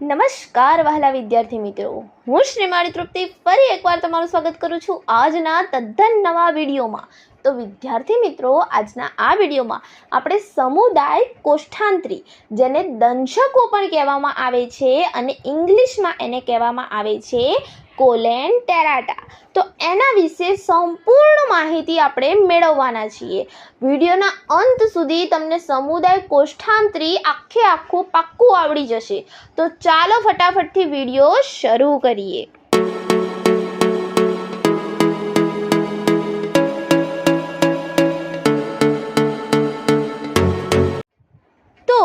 નમસ્કાર વહાલા વિદ્યાર્થી મિત્રો. હું શ્રીમાળી તૃપ્તિ ફરી એકવાર તમારું સ્વાગત કરું છું આજના તદ્દન નવા વિડીયોમાં. તો વિદ્યાર્થી મિત્રો, આજના આ વિડીયોમાં આપણે સમુદાય કોષ્ઠાંતરી, જેને દંશકો પણ કહેવામાં આવે છે અને ઇંગ્લિશમાં એને કહેવામાં આવે છે કોલેન ટેરાટા. તો એના વિશે સંપૂર્ણ માહિતી આપણે મેળવવાના છીએ. વિડીયોના અંત સુધી તમને સમુદાય કોષ્ઠાંતરી આખે આખું પાક્કું આવડી જશે. તો ચાલો ફટાફટથી વીડિયો શરૂ કરીએ. તો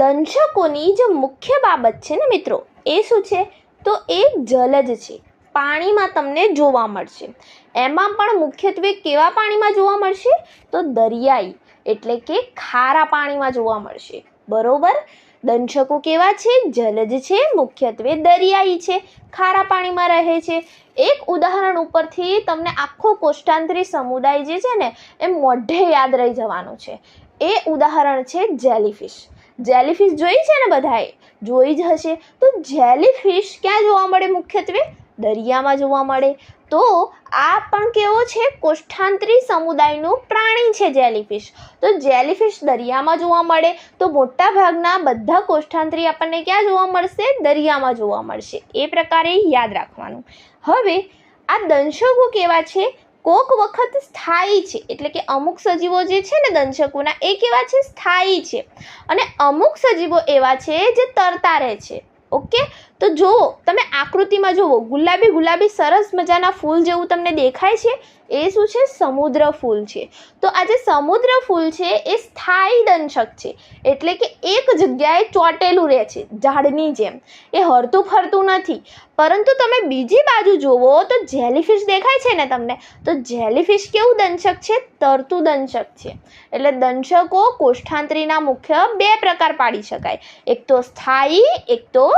દંશકોની જે મુખ્ય બાબત છે ને મિત્રો, એ શું છે? તો એ જલજ છે. પાણીમાં તમને જોવા મળશે. એમાં પણ મુખ્યત્વે કેવા પાણીમાં જોવા મળશે? તો દરિયાઈ, એટલે કે ખારા પાણીમાં જોવા મળશે. બરોબર? દંશકો કેવા છે? જલજ છે, મુખ્યત્વે દરિયાઈ છે, ખારા પાણીમાં રહે છે. એક ઉદાહરણ ઉપરથી તમને આખો કોષ્ટાંતરી સમુદાય જે છે ને, એ મોઢે યાદ રહી જવાનું છે. એ ઉદાહરણ છે જેલીફિશ. જેલીફિશ જોઈ છે ને બધાએ? જોઈ જ હશે. તો જેલીફિશ ક્યાં જોવા મળે મુખ્યત્વે? દરિયામાં જોવા મળે, તો આ પણ કેવો છે? કોષ્ઠાંતરી સમુદાયનું પ્રાણી છે જેલીફિશ. તો જેલીફિશ દરિયામાં જોવા મળે, તો મોટા ભાગના બધા કોષ્ઠાંતરી આપણને ક્યાં જોવા મળશે? દરિયામાં જોવા મળશે. એ પ્રકારે યાદ રાખવાનું. હવે, આ દંશકો કેવા છે? કોક વખત સ્થાયી છે. એટલે કે અમુક સજીવો જે છે ને દંશકોના, એ કેવા છે? સ્થાયી છે. અને અમુક સજીવો એવા છે જે તરતા રહે છે. ઓકે? તો જુઓ, તમે આકૃતિમાં જુઓ, ગુલાબી ગુલાબી સરસ મજાના ફૂલ જેવું તમને દેખાય છે. એ શું છે? સમુદ્ર ફૂલ છે. તો આ જે સમુદ્ર ફૂલ છે, એ સ્થાયી દંશક છે. એટલે કે એક જગ્યાએ ચોંટેલું રહે છે, ઝાડની જેમ. એ હરતું ફરતું નથી. પરંતુ તમે બીજી બાજુ જુઓ, તો જેલીફિશ દેખાય છે ને તમને? તો જેલીફિશ કેવું દંશક છે? તરતું દંશક છે. એટલે દંશકો કોષ્ઠાંતરીના મુખ્ય બે પ્રકાર પાડી શકાય. એક તો સ્થાયી, એક તો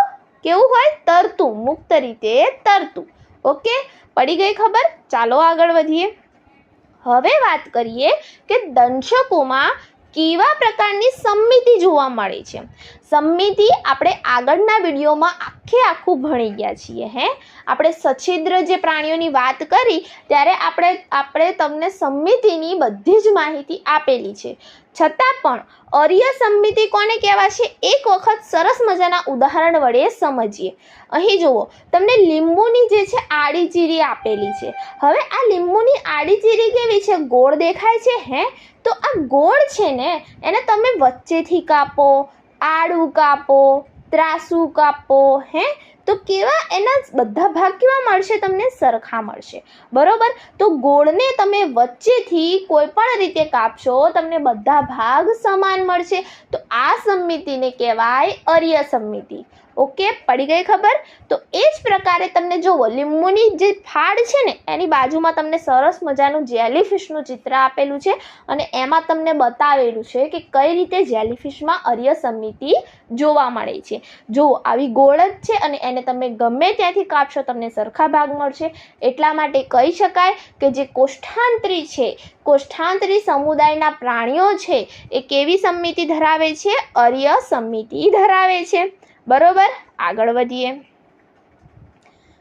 કેવું હોય? તરતું, મુક્ત રીતે તરતું. ઓકે? પડી ગઈ ખબર? ચાલો આગળ વધીએ. હવે વાત કરીએ કે દંશકોમાં કેવા પ્રકારની સંમિતિ જોવા મળે છે? સંમિતિ આપણે આગળના વિડીયોમાં આખે આખું ભણી ગયા છીએ, હે? આપણે સછિદ્ર જે પ્રાણીઓની વાત કરી, ત્યારે આપણે આપણે તમને સંમિતિની બધી જ માહિતી આપેલી છે. છતાં પણ અર્ય સંમિતિ કોને કહેવાશે એક વખત સરસ મજાના ઉદાહરણ વડે સમજીએ. અહીં જુઓ, તમને લીંબુની જે છે આડી ચીરી આપેલી છે. હવે આ લીંબુની આડી ચીરી કેવી છે? ગોળ દેખાય છે હે? તો આ ગોળ છે ને, એને તમે વચ્ચેથી કાપો, આડું કાપો, ત્રાસું કાપો, હે? તો કેવા એના બધા ભાગ કેવા મળશે? તમને સરખા મળશે. બરોબર? તો ગોળને તમે વચ્ચેથી કોઈ પણ રીતે કાપશો, તમને બધા ભાગ સમાન મળશે. તો આ સંમિતિને કહેવાય અર્ય સંમિતિ. ઓકે? પડી ગઈ ખબર? તો એ જ પ્રકારે તમને જુઓ લીંબુની જે ફાડ છે ને, એની બાજુમાં તમને સરસ મજાનું જેલીફિશનું ચિત્ર આપેલું છે અને એમાં તમને બતાવેલું છે કે કઈ રીતે જેલીફિશમાં અર્ય સમિતિ જોવા મળે છે. જુઓ આવી ગોળ જ છે અને એને તમે ગમે ત્યાંથી કાપશો, તમને સરખા ભાગ મળશે. એટલા માટે કહી શકાય કે જે કોષ્ઠાંતરી છે, કોષ્ઠાંતરી સમુદાયના પ્રાણીઓ છે, એ કેવી સમિતિ ધરાવે છે? અર્ય સમિતિ ધરાવે છે. બરોબર? આગળ વધીએ.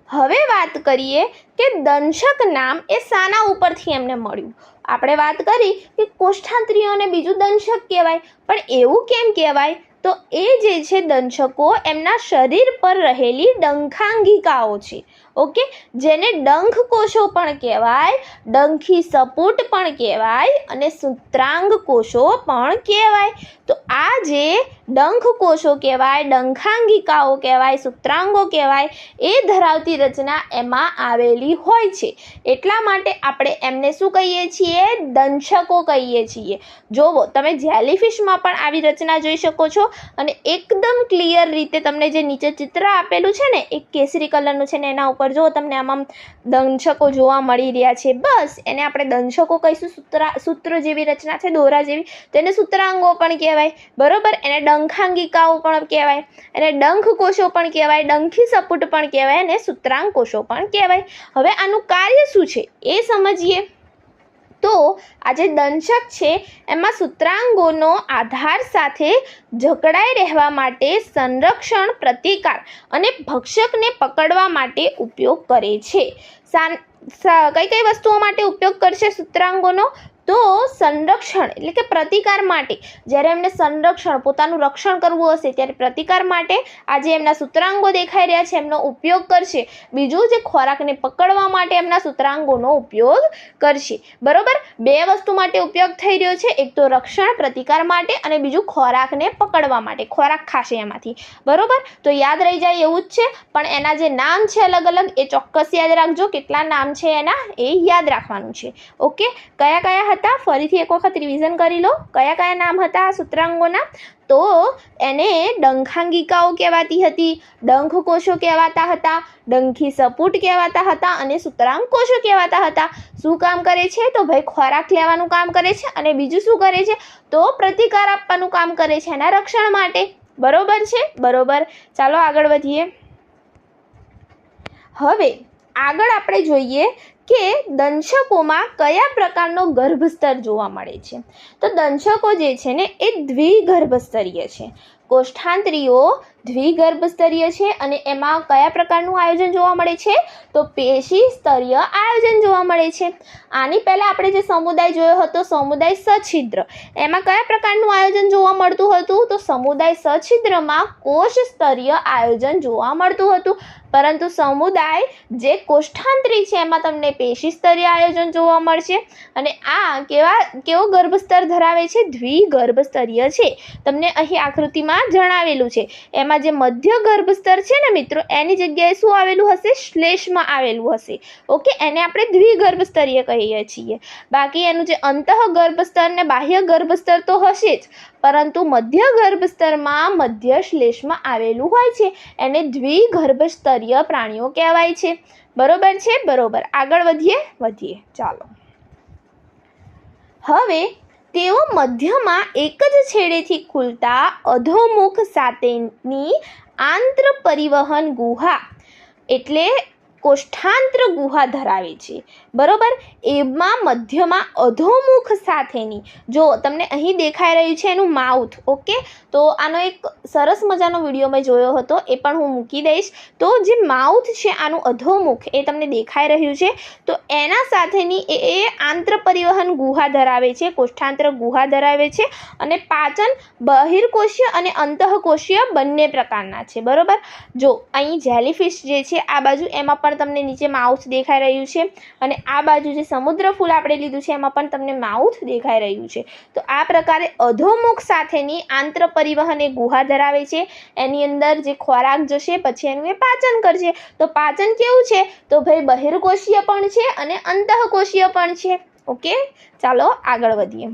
હવે વાત કરીએ કે દંશક નામ એ સાના ઉપરથી એમને મળ્યું. આપણે વાત કરી કે કોષ્ઠાંત્રીઓને બીજું દંશક કહેવાય. પણ એવું કેમ કહેવાય? તો એ જે છે, દંશકો એમના શરીર પર રહેલી ડંખાંગિકાઓ છે. ઓકે? જેને ડંખ કોષો પણ કહેવાય, ડંખી સપુટ પણ કહેવાય અને સૂત્રાંગ કોષો પણ કહેવાય. તો આ જે ડંખ કોષો કહેવાય, ડંખાંગિકાઓ કહેવાય, સૂત્રાંગો કહેવાય, એ ધરાવતી રચના એમાં આવેલી હોય છે. એટલા માટે આપણે એમને શું કહીએ છીએ? દંશકો કહીએ છીએ. જોવો, તમે જેલીફિશમાં પણ આવી રચના જોઈ શકો છો અને એકદમ ક્લિયર રીતે તમને જે નીચે ચિત્ર આપેલું છે ને એ કેસરી કલરનું છે ને, એના ઉપર જો તમને આમાં દંશકો જોવા મળી રહ્યા છે, બસ એને આપણે દંશકો કહીશું, સૂત્રા, સૂત્ર જેવી રચના છે, દોરા જેવી તેને સૂત્રાંગો પણ કહેવાય, બરોબર? એને ડંખાંગિકાઓ પણ કહેવાય, એને ડંખ કોષો પણ કહેવાય, ડંખી સપુટ પણ કહેવાય, અને સૂત્રાંગ કોષો પણ કહેવાય. હવે આનું કાર્ય શું છે? એ સમજીએ. તો આ જે દંશક છે, એમાં સૂત્રાંગોનો આધાર સાથે જકડાઈ રહેવા માટે સંરક્ષણ પ્રતિકાર અને ભક્ષકને પકડવા માટે ઉપયોગ કરે છે. કઈ કઈ વસ્તુઓ માટે ઉપયોગ કરશે સૂત્રાંગોનો? તો સંરક્ષણ એટલે કે પ્રતિકાર માટે, જ્યારે એમને સંરક્ષણ, પોતાનું રક્ષણ કરવું હશે ત્યારે પ્રતિકાર માટે આજે એમના સૂત્રાંગો દેખાઈ રહ્યા છે, એમનો ઉપયોગ કરશે. બીજું જે ખોરાકને પકડવા માટે એમના સૂત્રાંગોનો ઉપયોગ કરશે. બરોબર? બે વસ્તુ માટે ઉપયોગ થઈ રહ્યો છે, એક તો રક્ષણ, પ્રતિકાર માટે અને બીજું ખોરાકને પકડવા માટે. ખોરાક ખાશે એમાંથી. બરોબર? તો યાદ રહી જાય એવું જ છે, પણ એના જે નામ છે અલગ અલગ, એ ચોક્કસ યાદ રાખજો, કેટલા નામ છે એના એ યાદ રાખવાનું છે. ઓકે? કયા કયા હતા? ફરીથી એક વખત રિવિઝન કરી લો. કયા કયા નામ હતા આ સૂત્રાંગોના? તો એને ડંખાંગિકાઓ કહેવાતી હતી ડંખ કોષો કહેવાતા હતા, ડંખી સપૂટ કહેવાતા હતા અને સૂત્રાંગ કોષો કહેવાતા હતા. શું કામ કરે છે? તો ભાઈ ખોરાક લેવાનું કામ કરે છે અને બીજું શું કરે છે? તો પ્રતિકાર આપવાનું કામ કરે છે એના રક્ષણ માટે. બરોબર છે? બરોબર. ચાલો આગળ વધીએ. હવે આગળ આપણે જોઈએ કે દંશકોમાં કયા પ્રકારનો ગર્ભસ્તર જોવા મળે છે? તો દંશકો જે છે ને, એ દ્વિગર્ભસ્તરીય છે. કોષ્ઠાંત્રીઓ દ્વિગર્ભસ્તરીય છે અને એમાં કયા પ્રકારનું આયોજન જોવા મળે છે? તો પેશી સ્તરીય આયોજન જોવા મળે છે. આની પહેલાં આપણે જે સમુદાય જોયો હતો, સમુદાય સછિદ્ર. એમાં કયા પ્રકારનું આયોજન જોવા મળતું હતું? તો સમુદાય સછિદ્રમાં કોષ સ્તરીય આયોજન જોવા મળતું હતું. પરંતુ સમુદાય જે કોષ્ઠાંતરી છે, એમાં તમને પેશી સ્તરીય આયોજન જોવા મળશે. અને આ કેવા, કેવો ગર્ભસ્તર ધરાવે છે? દ્વિગર્ભસ્તરીય છે. તમને અહીં આકૃતિમાં જણાવેલું છે. એમાં જે મધ્ય ગર્ભસ્તર છે ને મિત્રો, એની જગ્યાએ શું આવેલું હશે? શ્લેષ્મ આવેલું હશે. ઓકે, એને આપણે દ્વિગર્ભસ્તરીય કહીએ છીએ. બાકી એનું જે અંતઃ ગર્ભસ્તર ને બાહ્ય ગર્ભસ્તર તો હશે જ, પરંતુ મધ્ય ગર્ભસ્તરમાં મધ્ય શ્લેષ્મ આવેલું હોય છે. એને દ્વિગર્ભસ્તરીય પ્રાણીઓ કહેવાય છે. બરોબર છે? બરોબર. આગળ વધીએ? વધીએ. ચાલો. હવે તેઓ મધ્યમાં એક જ છેડેથી ખુલતા અધોમુખ સાથેની આંત્ર પરિવહન ગુહા એટલે કોષ્ઠાંત્ર ગુહા ધરાવે છે. બરોબર? એમાં મધ્યમાં અધોમુખ સાથેની. જો તમને અહીં દેખાઈ રહ્યું છે એનું માઉથ ઓકે તો આનો એક સરસ મજાનો વીડિયો મેં જોયો હતો, એ પણ હું મૂકી દઈશ. તો જે માઉથ છે આનું અધોમુખ, એ તમને દેખાઈ રહ્યું છે. તો એના સાથેની એ એ આંત્ર પરિવહન ગુહા ધરાવે છે, કોષ્ઠાંત્ર ગુહા ધરાવે છે અને પાચન, બહિર્કોષીય અને અંતઃકોષીય બંને પ્રકારના છે. બરોબર? જો અહીં જેલીફિશ જે છે, આ બાજુ એમાં પણ તમને નીચે માઉથ દેખાઈ રહ્યું છે. અને આ બાજુ જે સમુદ્ર ફૂલ આપણે લીધું છે, એમાં પણ તમને માઉથ દેખાઈ રહ્યું છે. તો આ પ્રકારે અધોમુખ સાથેની આંત્ર પરિવહન એ ગુહા ધરાવે છે. એની અંદર જે ખોરાક જશે, પછી એનું એ પાચન કરશે. તો પાચન કેવું છે? તો ભાઈ બહિર્કોષીય પણ છે અને અંતઃકોષીય પણ છે. ઓકે? ચાલો આગળ વધીએ.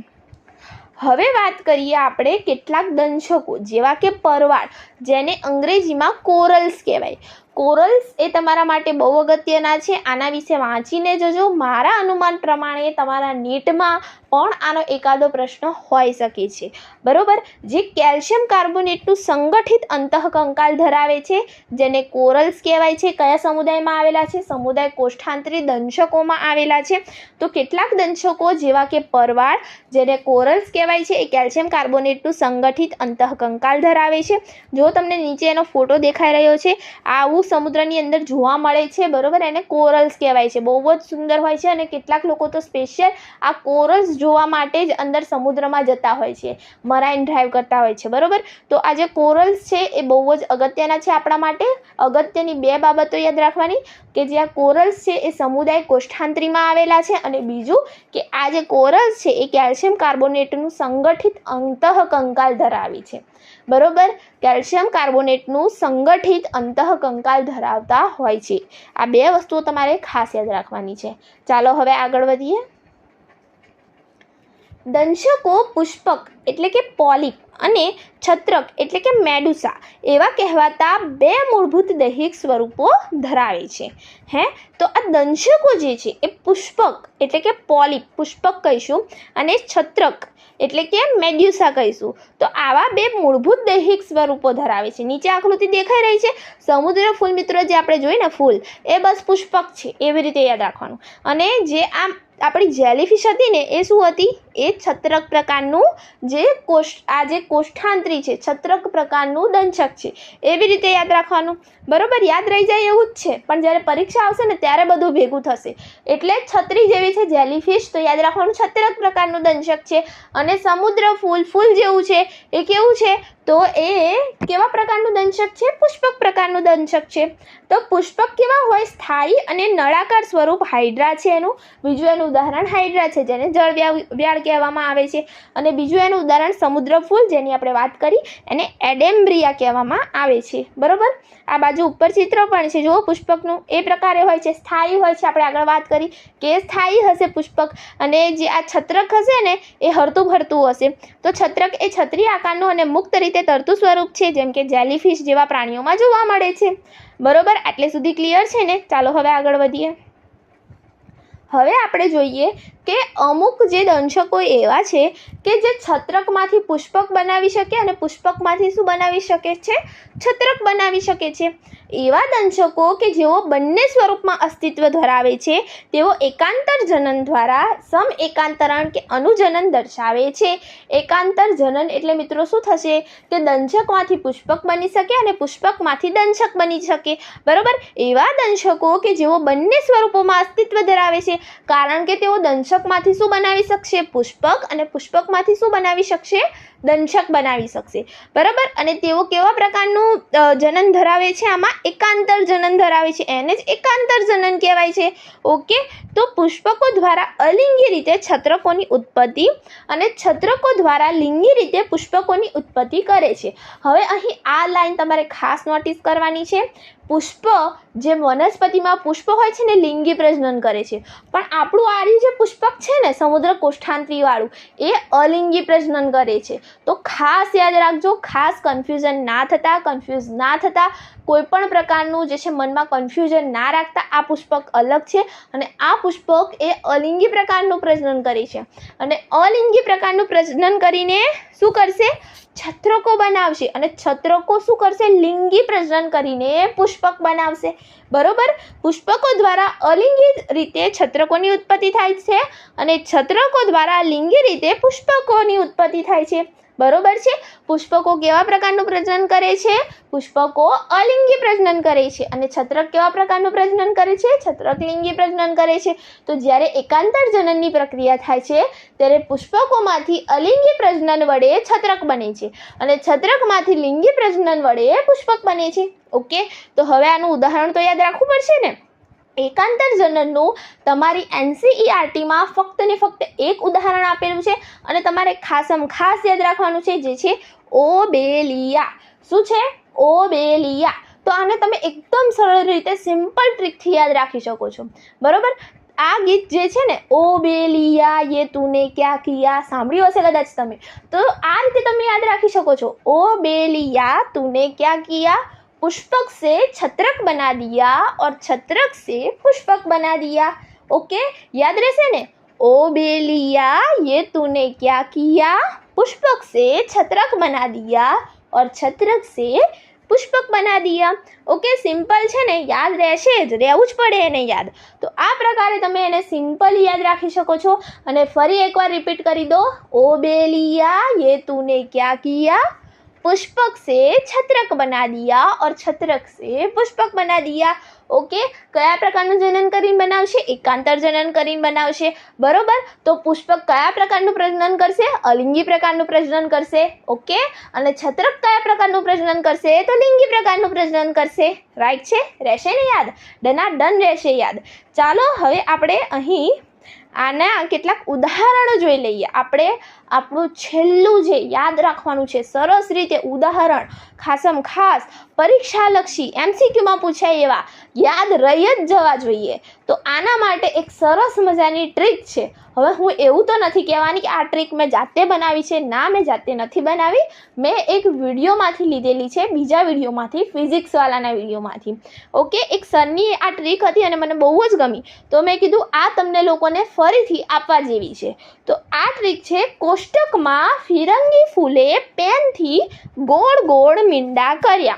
હવે વાત કરીએ આપણે કેટલાક દંશકો, જેવા કે પરવાળ, જેને અંગ્રેજીમાં કોરલ્સ કહેવાય. કોરલ્સ એ તમારા માટે બહુ અગત્યના છે. આના વિશે વાંચીને જજો. મારા અનુમાન પ્રમાણે તમારા નીટમાં પણ આનો એકાદો પ્રશ્ન હોઈ શકે છે. બરોબર? જે કેલ્શિયમ કાર્બોનેટનું સંગઠિત અંતઃકંકાલ ધરાવે છે, જેને કોરલ્સ કહેવાય છે, કયા સમુદાયમાં આવેલા છે? સમુદાય કોષ્ઠાંતરી દંશકોમાં આવેલા છે. તો કેટલાક દંશકો જેવા કે પરવાળ, જેને કોરલ્સ કહેવાય છે, એ કેલ્શિયમ કાર્બોનેટનું સંગઠિત અંતઃકંકાલ ધરાવે છે. જો તમને નીચે એનો ફોટો દેખાઈ રહ્યો છે, આવું સમુદ્રની અંદર જોવા મળે છે, બરોબર? એને કોરલ્સ કહેવાય છે. બહુ જ સુંદર હોય છે અને કેટલાક લોકો તો સ્પેશિયલ આ કોરલ્સ જોવા માટે જ અંદર સમુદ્રમાં જતા હોય છે. મરાઇન ડ્રાઈવ કરતા હોય છે, બરાબર? તો આ જે કોરલ્સ છે, એ બહુ જ અગત્યના છે આપણા માટે. અગત્યની બે બાબતો યાદ રાખવાની કે જે આ કોરલ્સ છે, એ સમુદાય કોષ્ઠાંતરીમાં આવેલા છે અને બીજું કે આ જે કોરલ્સ છે, એ કેલ્શિયમ કાર્બોનેટનું સંગઠિત અંતઃકંકાલ ધરાવે છે. બરોબર? કેલ્શિયમ કાર્બોનેટનું સંગઠિત અંતઃકંકાલ ધરાવતા હોય છે. આ બે વસ્તુઓ તમારે ખાસ યાદ રાખવાની છે. ચાલો હવે આગળ વધીએ. દંશકો પુષ્પક, એટલે કે પોલિપ, અને છત્રક, એટલે કે મેડુસા, એવા કહેવાતા બે મૂળભૂત દૈહિક સ્વરૂપો ધરાવે છે. હે? તો આ દંશકો જે છે, એ પુષ્પક, એટલે કે પોલિપ, પુષ્પક કહીશું, અને છત્રક, એટલે કે મેડ્યુસા કહીશું. તો આવા બે મૂળભૂત દૈહિક સ્વરૂપો ધરાવે છે. નીચે આકૃતિ દેખાઈ રહી છે. સમુદ્ર ફૂલ મિત્રો, જે આપણે જોઈએ ને ફૂલ, એ બસ પુષ્પક છે. એવી રીતે યાદ રાખવાનું. અને જે આ આપણી જેલીફિશ હતી ને, એ શું હતી? એ છત્રક પ્રકારનું જે કોષ, આ જે કોષ્ઠાંત્રી છે, છત્રક પ્રકારનું દંશક છે. એવી રીતે યાદ રાખવાનું. બરાબર? યાદ રહી જાય એવું જ છે. પણ જ્યારે પરીક્ષા આવશે ને, ત્યારે બધું ભેગું થશે. એટલે છત્રી જેવી છે, જેલીફિશ, તો યાદ રાખવાનું છત્રક પ્રકારનું દંશક છે. અને સમુદ્ર ફૂલ ફૂલ જેવું છે. એ કેવું છે? તો એ કેવા પ્રકારનું દંશક છે? પુષ્પક પ્રકારનું દંશક છે. તો પુષ્પક કેવા હોય? સ્થાયી અને નળાકાર સ્વરૂપ હાઇડ્રા છે એનું. બીજું એનું ઉદાહરણ હાઇડ્રા છે, જેને જળ વ્યાળ કહેવામાં આવે છે. અને બીજું એનું ઉદાહરણ સમુદ્ર ફૂલ, જેની આપણે વાત કરી, એને એડેમ્બ્રિયા કહેવામાં આવે છે. બરોબર? આ બાજુ ઉપર ચિત્ર પણ છે. જુઓ, પુષ્પકનું એ પ્રકારે હોય છે. સ્થાયી હોય છે. આપણે આગળ વાત કરી કે સ્થાયી હશે પુષ્પક. અને જે આ છત્રક હશે ને, એ હરતું ભરતું હશે. તો છત્રક એ છત્રી આકારનું અને મુક્ત રીતે તરતું સ્વરૂપ છે. જેમ કે જેલીફિશ જેવા પ્રાણીઓમાં જોવા મળે છે. બરોબર? આટલે સુધી ક્લિયર છે ને? ચાલો હવે આગળ વધીએ. હવે આપણે જોઈએ કે અમુક જે દંશકો એવા છે કે જે છત્રકમાંથી પુષ્પક બનાવી શકે અને પુષ્પકમાંથી શું બનાવી શકે છે? છત્રક બનાવી શકે છે. એવા દંશકો કે જેઓ બંને સ્વરૂપમાં અસ્તિત્વ ધરાવે છે, તેઓ એકાંતર જનન દ્વારા સમ એકાંતરણ કે અનુજનન દર્શાવે છે. એકાંતર જનન એટલે મિત્રો શું થશે? કે દંશકમાંથી પુષ્પક બની શકે અને પુષ્પકમાંથી દંશક બની શકે. બરાબર? એવા દંશકો કે જેઓ બંને સ્વરૂપોમાં અસ્તિત્વ ધરાવે છે. કારણ કે તેઓ દંશકમાંથી શું બનાવી શકશે? પુષ્પક. અને પુષ્પકમાંથી શું બનાવી શકશે? દંશક બનાવી શકશે. બરાબર? અને તેઓ કેવા પ્રકારનું જનન ધરાવે છે? આમાં એકાંતર જનન ધરાવે છે. એને જ એકાંતર જનન કહેવાય છે. ઓકે? તો પુષ્પકો દ્વારા અલિંગી રીતે છત્રકોની ઉત્પત્તિ અને છત્રકો દ્વારા લિંગી રીતે પુષ્પકોની ઉત્પત્તિ કરે છે. હવે અહીં આ લાઈન તમારે ખાસ નોટિસ કરવાની છે. પુષ્પ જે વનસ્પતિમાં પુષ્પ હોય છે ને લિંગી પ્રજનન કરે છે. પણ આપણું આર્યું જે પુષ્પક છે ને, સમુદ્ર કોષ્ઠાંત્રીવાળું, એ અલિંગી પ્રજનન કરે છે. તો ખાસ યાદ રાખજો, ખાસ કન્ફ્યુઝન ના થતા કન્ફ્યુઝ ના થતા કોઈ પણ પ્રકારનું જે છે મનમાં કન્ફ્યુઝન ના રાખતા, આ પુષ્પક અલગ છે અને આ પુષ્પક એ અલિંગી પ્રકારનું પ્રજનન કરે છે. અને અલિંગી પ્રકારનું પ્રજનન કરીને શું કરશે? છત્રકો બનાવશે. અને છત્રકો શું કરશે? લિંગી પ્રજનન કરીને પુષ્પક બનાવશે. બરોબર? પુષ્પકો દ્વારા અલિંગી રીતે છત્રકોની ઉત્પત્તિ થાય છે અને છત્રકો દ્વારા લિંગી રીતે પુષ્પકોની ઉત્પત્તિ થાય છે. બરોબર છે? પુષ્પકો કેવા પ્રકારનું પ્રજનન કરે છે? પુષ્પકો અલિંગી પ્રજનન કરે છે. અને છત્રક કેવા પ્રકારનું પ્રજનન કરે છે? છત્રક લિંગી પ્રજનન કરે છે. તો જ્યારે એકાંતર જનનની પ્રક્રિયા થાય છે, ત્યારે પુષ્પકોમાંથી અલિંગી પ્રજનન વડે છત્રક બને છે. અને છત્રકમાંથી લિંગી પ્રજનન વડે પુષ્પક બને છે. ઓકે? તો હવે આનું ઉદાહરણ તો યાદ રાખવું પડશે ને? એકાંતર જનનનું તમારી એનસીઈઆરટીમાં ફક્ત ને ફક્ત એક ઉદાહરણ આપેલું છે અને તમારે ખાસમ ખાસ યાદ રાખવાનું છે જે છે ઓબેલિયા. શું છે? ઓબેલિયા. તો આને તમે એકદમ સરળ રીતે સિમ્પલ ટ્રીકથી યાદ રાખી શકો છો. બરાબર? આ ગીત જે છે ને ઓ બેલિયા યે તુને ક્યા કિયા, સાંભળ્યું હશે કદાચ તમે. તો આ રીતે તમે યાદ રાખી શકો છો. ઓ બેલિયા તુને ક્યા કિયા पुष्पक से छत्रक बना दिया और छत्रक से पुष्पक बना दिया ओके याद रहसे ने ओ बेलिया ये तूने क्या किया पुष्पक से छत्रक बना दिया और छत्रक से પુષ્પક બના દિયા ઓકે સિમ્પલ છે ને યાદ રહેશે જ રહેવું જ પડે એને યાદ તો આ પ્રકારે તમે એને સિમ્પલ યાદ રાખી શકો છો અને ફરી એકવાર રિપીટ કરી દો ઓ બેલિયા યે તૂને ક્યા કિયા पुष्पक से छत्रक बना दिया और छत्रक से पुष्पक बना दिया ઓકે કયા પ્રકારનું જનન કરીને બનાવશે એકાંતર જનન કરીને બનાવશે બરોબર તો પુષ્પક કયા પ્રકારનું પ્રજનન કરશે અલિંગી પ્રકારનું પ્રજનન કરશે ઓકે અને છત્રક કયા પ્રકારનું પ્રજનન કરશે તો લિંગી પ્રકારનું પ્રજનન કરશે રાઈટ છે રહેશે ને યાદ ડના ડન રહેશે યાદ ચાલો હવે આપણે અહીં આના કેટલાક ઉદાહરણો જોઈ લઈએ. આપણે આપણું છેલ્લું જે યાદ રાખવાનું છે, સરસ રીતે ઉદાહરણ, ખાસમ ખાસ, પરીક્ષાલક્ષી, એમસીક્યુમાં પૂછાય એવા, યાદ રહી જ જવા જોઈએ. તો આના માટે એક સરસ મજાની ટ્રીક છે. હવે હું એવું તો નથી કહેવાની કે આ ટ્રીક મેં જાતે બનાવી છે. ના, મેં જાતે નથી બનાવી. મેં એક વિડીયોમાંથી લીધેલી છે, બીજા વિડીયોમાંથી ફિઝિક્સવાળાના વિડીયોમાંથી. ઓકે? એક સરની આ ટ્રીક હતી અને મને બહુ જ ગમી. તો મેં કીધું, આ તમને લોકોને ફરીથી આપવા જેવી છે. તો આ ટ્રીક છે, કોષ્ટકમાં ફિરંગી ફૂલે પેનથી ગોળ ગોળ મીંડા કર્યા.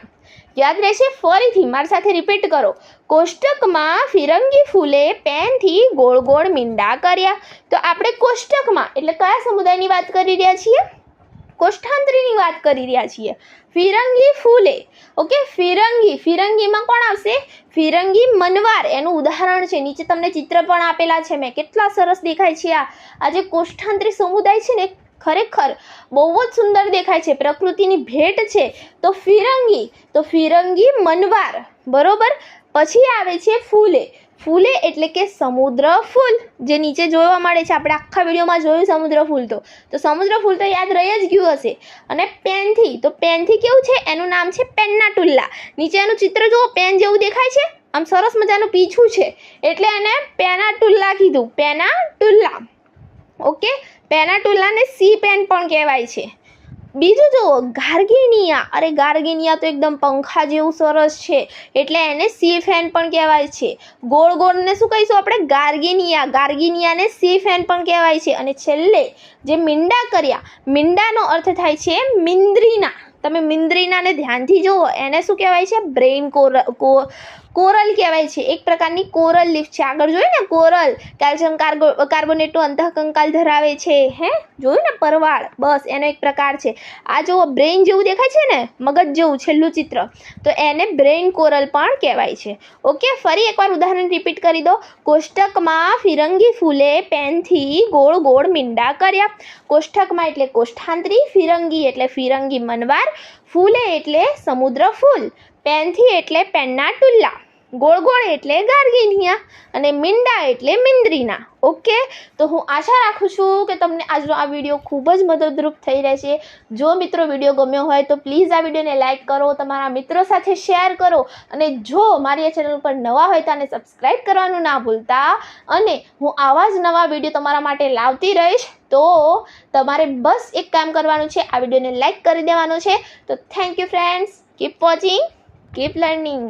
યાદ રહેશે, ફરીથી મારી સાથે રિપીટ કરો. કોષ્ટકમાં ફિરંગી ફૂલે પેનથી ગોળ ગોળ મીંડા કર્યા. તો આપણે કોષ્ટકમાં, એટલે કયા સમુદાયની વાત કરી રહ્યા છીએ? કોષ્ઠાંતરીની વાત કરી રહ્યા છીએ. ફિરંગી ફૂલે. ઓકે ફિરંગી. ફિરંગીમાં કોણ આવશે? ફિરંગી મનવાર. એનું ઉદાહરણ છે. નીચે તમને ચિત્ર પણ આપેલા છે. મેં કેટલા સરસ દેખાય છે આ. આજે કોષ્ઠાંતરી સમુદાય છે ને ખરેખર બહુ જ સુંદર દેખાય છે. પ્રકૃતિની ભેટ છે. તો ફિરંગી તો ફિરંગી મનવાર, બરોબર? પછી આવે છે ફૂલે. ફૂલે એટલે કે સમુદ્ર ફૂલ, જે નીચે જોવા મળે છે. આપણે આખા વિડીયોમાં જોયું સમુદ્ર ફૂલ તો. તો સમુદ્ર ફૂલ તો યાદ રહી જ ગયું હશે. અને પેનથી, તો પેનથી કેવું છે? એનું નામ છે પેનના ટુલ્લા નીચે એનું ચિત્ર જુઓ, પેન જેવું દેખાય છે. આમ સરસ મજાનું પીછું છે. એટલે એને પેના ટુલ્લા કીધું. Pennatula okay? પેનાટુલાને સી પેન પણ કહેવાય છે. બીજું જુઓ, ગાર્ગેનિયા. અરે, ગાર્ગેનિયા તો એકદમ પંખા જેવું સરસ છે. એટલે એને સી ફેન પણ કહેવાય છે. ગોળ ગોળને શું કહીશું આપણે? ગાર્ગેનિયા. ગાર્ગેનિયાને સી ફેન પણ કહેવાય છે. અને છેલ્લે, જે મીંડા કર્યા, મીંડાનો અર્થ થાય છે મિંદ્રીના. તમે મિંદ્રીનાને ધ્યાનથી જુઓ, એને શું કહેવાય છે? બ્રેઇન કોર કોરલ કહેવાય છે. એક પ્રકારની કોરલ લીફ છે. આગળ જોયું ને? કોરલ કેલ્શિયમ કાર્બો કાર્બોનેટનું અંતઃકંકાલ ધરાવે છે. હે? જોયું ને? પરવાળ. બસ, એનો એક પ્રકાર છે. આ જુઓ, બ્રેઇન જેવું દેખાય છે ને? મગજ જેવું, છેલ્લું ચિત્ર. તો એને બ્રેઇન કોરલ પણ કહેવાય છે. ઓકે, ફરી એકવાર ઉદાહરણ રિપીટ કરી દો. કોષ્ટકમાં ફિરંગી ફૂલે પેનથી ગોળ ગોળ મીંડા કર્યા. કોષ્ટકમાં એટલે કોષ્ઠાંતરી, ફિરંગી એટલે ફિરંગી મનવાર, ફૂલે એટલે સમુદ્ર ફૂલ. પેનથી એટલે પેનના ટુલ્લા. ગોળ ગોળ એટલે ગાર્ગિનિયા અને મીંડા એટલે મિંદ્રીના. ઓકે? તો હું આશા રાખું છું કે તમને આજનો આ વીડિયો ખૂબ જ મદદરૂપ થઈ રહેશે. જો મિત્રો વીડિયો ગમ્યો હોય તો પ્લીઝ આ વિડીયોને લાઇક કરો, તમારા મિત્રો સાથે શેર કરો અને જો મારી આ ચેનલ પર નવા હોય તો આને સબસ્ક્રાઈબ કરવાનું ના ભૂલતા. અને હું આવા જ નવા વીડિયો તમારા માટે લાવતી રહીશ. તો તમારે બસ એક કામ કરવાનું છે, આ વિડીયોને લાઇક કરી દેવાનું છે. તો thank you friends. Keep watching, keep learning.